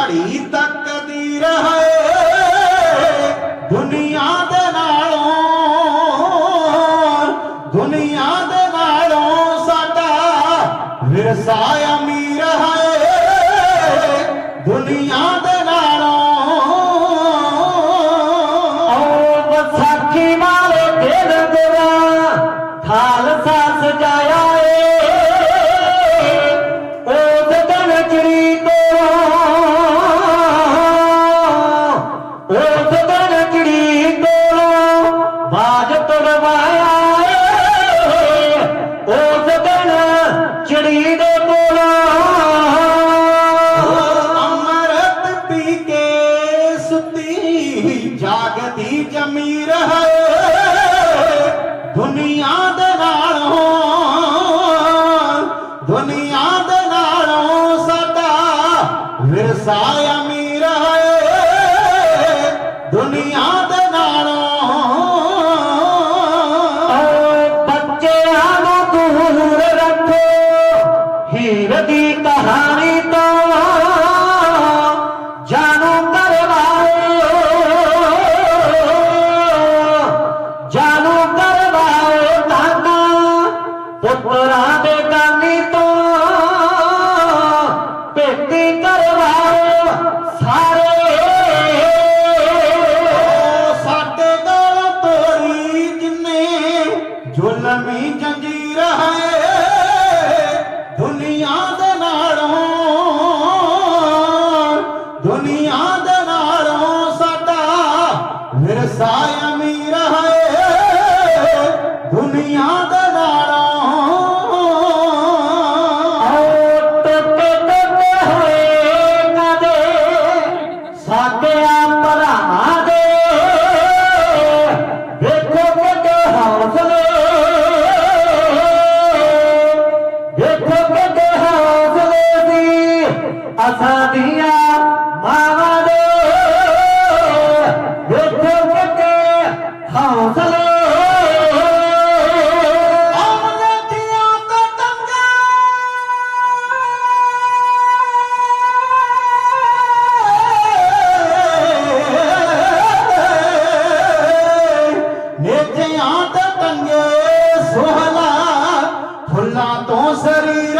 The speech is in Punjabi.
ਘੜੀ ਤੱਕ ਦੀ ਰਹੇ ਦੁਨੀਆ ਦੇ ਨਾਲੋਂ, ਦੁਨੀਆ ਦੇ ਨਾਲੋਂ ਸਾਡਾ ਵਿਰਸਾ ਅਮੀਰ ਹੈ। ਦੁਨੀਆ ਦੇ ਨਾਲੋਂ ਓ ਵਿਸਾਖੀ ਵਾਲੇ ਦਿਨ ਥਾਲ ਖਾਲਸਾ ਸਜਾਇਆ ਬਾਜ ਤੁੜਵਾਇਆ। ਉਸ ਦਿਨ ਚਿੜੀ ਦੇ ਕੋਲੋਂ ਅੰਮ੍ਰਿਤ ਪੀ ਕੇ ਸੁੱਤੀ, ਜਾਗਦੀ ਜਮੀਰ ਹੈ। ਦੁਨੀਆ ਦੇ ਨਾਲੋਂ, ਦੁਨੀਆ ਦੇ ਨਾਲੋਂ ਸਾਡਾ ਵਿਰਸਾ ਅਮੀਰ ਹੈ। ਦੁਨੀਆ ਦੇ ਹੀਰ ਦੀ ਕਹਾਣੀ ਤੋਂ ਜਾਣੂ ਕਰਵਾਓ ਜਾਣੂ ਕਰਵਾਓ ਤਾਨਾ ਪੁੱਤਰਾਂ ਦੇ ਕਾਨੀ ਤੋਂ ਭੇਟੀ ਕਰਵਾਓ ਸਾਰੇ। ਸਾਡੇ ਗਲ ਤੋਰੀ ਜਿੰਨੇ ਜ਼ੁਲਮੀ ਵਿਰਸਾ चांत टे फुला तो शरीर